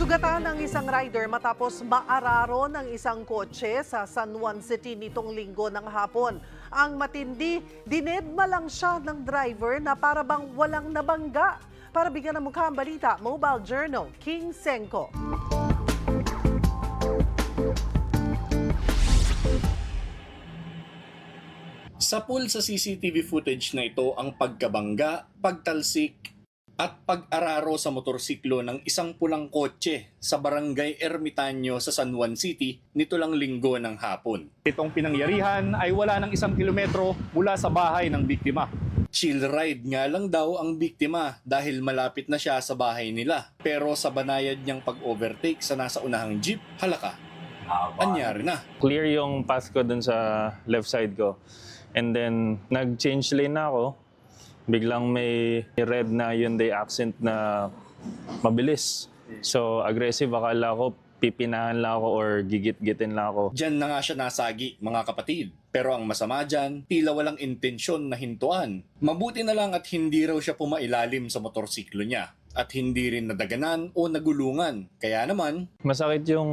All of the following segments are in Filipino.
Sugatan ng isang rider matapos maararo ng isang kotse sa San Juan City nitong linggo ng hapon. Ang matindi, dinedma lang siya ng driver na para bang walang nabangga. Para bigyan ng mukha ang balita, Mobile Journal, King Senko. Sa pool sa CCTV footage na ito ang pagkabangga, pagtalsik, at pag-araro sa motorsiklo ng isang pulang kotse sa barangay Ermitaño sa San Juan City nito lang linggo ng hapon. Itong pinangyarihan ay wala ng isang kilometro mula sa bahay ng biktima. Chill ride nga lang daw ang biktima dahil malapit na siya sa bahay nila. Pero sa banayad niyang pag-overtake sa nasa unahang jeep, halaka, anyari na. clear yung path ko dun sa left side ko. And then, nag-change lane na ako. Biglang may red na Hyundai accent na mabilis. So, aggressive. Akala ko pipinahan lang ako or gigit-gitin lang ako. Diyan na nga siya nasagi, mga kapatid. Pero ang masama dyan, tila walang intensyon na hintuan. Mabuti na lang at hindi raw siya pumailalim sa motorsiklo niya. At hindi rin nadaganan o nagulungan. Kaya naman, Masakit yung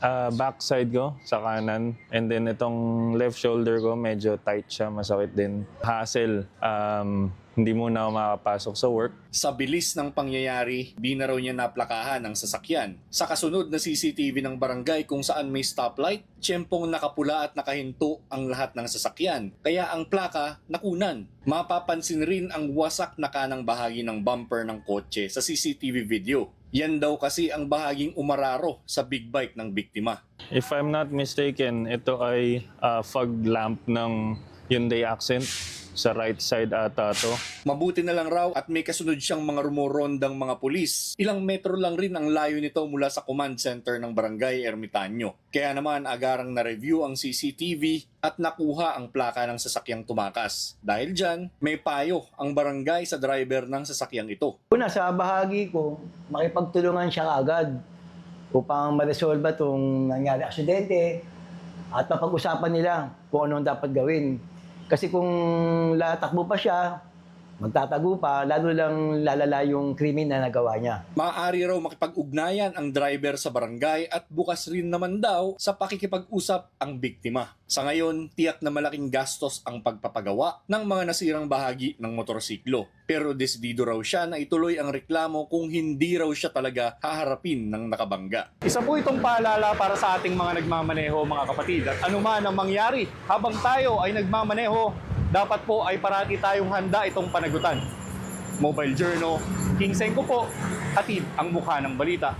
ah, backside ko sa kanan. And then itong left shoulder ko, medyo tight siya. Masakit din. Hassle. Um, hindi muna ako makapasok sa work. sa bilis ng pangyayari, di na raw niya naplakahan ang sasakyan. Sa kasunod na CCTV ng barangay kung saan may stoplight, tiyempong nakapula at nakahinto ang lahat ng sasakyan. Kaya ang plaka nakunan. Mapapansin rin ang wasak na kanang bahagi ng bumper ng kotse sa CCTV video. Yan daw kasi ang bahaging umararo sa big bike ng biktima. If I'm not mistaken, ito ay ah, fog lamp ng Hyundai Accent sa right side ata to. Mabuti na lang raw at may kasunod siyang mga rumorondang mga pulis. Ilang metro lang rin ang layo nito mula sa command center ng barangay Ermitaño. Kaya naman agarang na-review ang CCTV at nakuha ang plaka ng sasakyang tumakas. Dahil dyan, may payo ang barangay sa driver ng sasakyang ito. Una, sa bahagi ko, makipagtulungan siya agad upang ma-resolve itong nangyari aksidente at mapag-usapan nila kung anong dapat gawin. Kasi kung latakbo pa siya, magtatago pa, lalo lang lalala yung krimen na nagawa niya. Maaari raw makipag-ugnayan ang driver sa barangay at bukas rin naman daw sa pakikipag-usap ang biktima. Sa ngayon, tiyak na malaking gastos ang pagpapagawa ng mga nasirang bahagi ng motorsiklo. Pero desidido raw siya na ituloy ang reklamo kung hindi raw siya talaga haharapin ng nakabangga. Isa po itong paalala para sa ating mga nagmamaneho mga kapatid at anuman ang mangyari habang tayo ay nagmamaneho, dapat po ay parati tayong handa itong panagutan. Mobile Journal, King Senko po, hatid ang mukha ng balita.